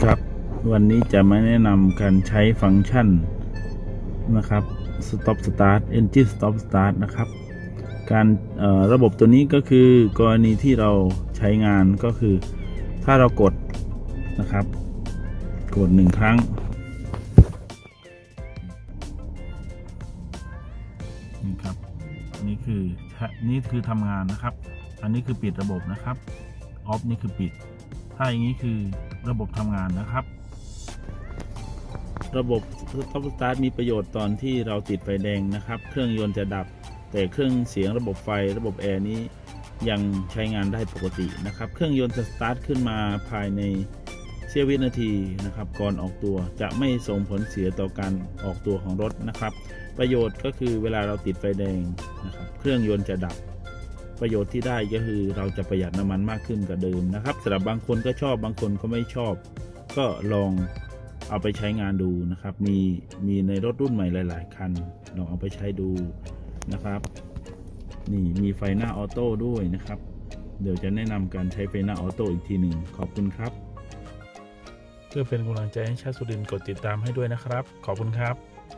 ครับ วันนี้จะมาแนะนำการใช้ฟังก์ชันนะครับ stop start engine stop start นะครับ การระบบตัวนี้ก็คือกรณีที่เราใช้งานก็คือ ถ้าเรากดนะครับ กดหนึ่งครั้ง นี่ครับ นี่คือนี่คือทำงานนะครับ อันนี้คือปิดระบบนะครับ ออฟนี่คือปิด ถ้าอย่างนี้คือ ระบบทำงานนะครับ ระบบ Stop Start มีประโยชน์ตอนที่เราติดไฟแดงนะครับ เครื่องยนต์จะดับ แต่เครื่องเสียงระบบไฟระบบแอร์นี้ยังใช้งานได้ปกตินะครับ เครื่องยนต์จะสตาร์ทขึ้นมาภายในเสี้ยววินาทีนะครับ ก่อนออกตัวจะไม่ส่งผลเสียต่อการออกตัวของรถนะครับ ประโยชน์ก็คือเวลาเราติดไฟแดงนะครับ เครื่องยนต์จะดับ ประโยชน์ที่ได้ก็คือเราจะประหยัดน้ำมันมากขึ้นกว่าเดิมนะครับสำหรับบางคนก็ชอบบางคนก็ไม่ชอบ ก็ลองเอาไปใช้งานดูนะครับ มีมีในรถรุ่นใหม่หลาย ๆ คันลองเอาไปใช้ดูนะครับ นี่มีไฟหน้าออโต้ด้วยนะครับ เดี๋ยวจะแนะนำการใช้ไฟหน้าออโต้อีกทีหนึ่งขอบคุณครับ เพื่อเป็นกำลังใจให้ชาติสุรินกดติดตามให้ด้วยนะครับ ขอบคุณครับ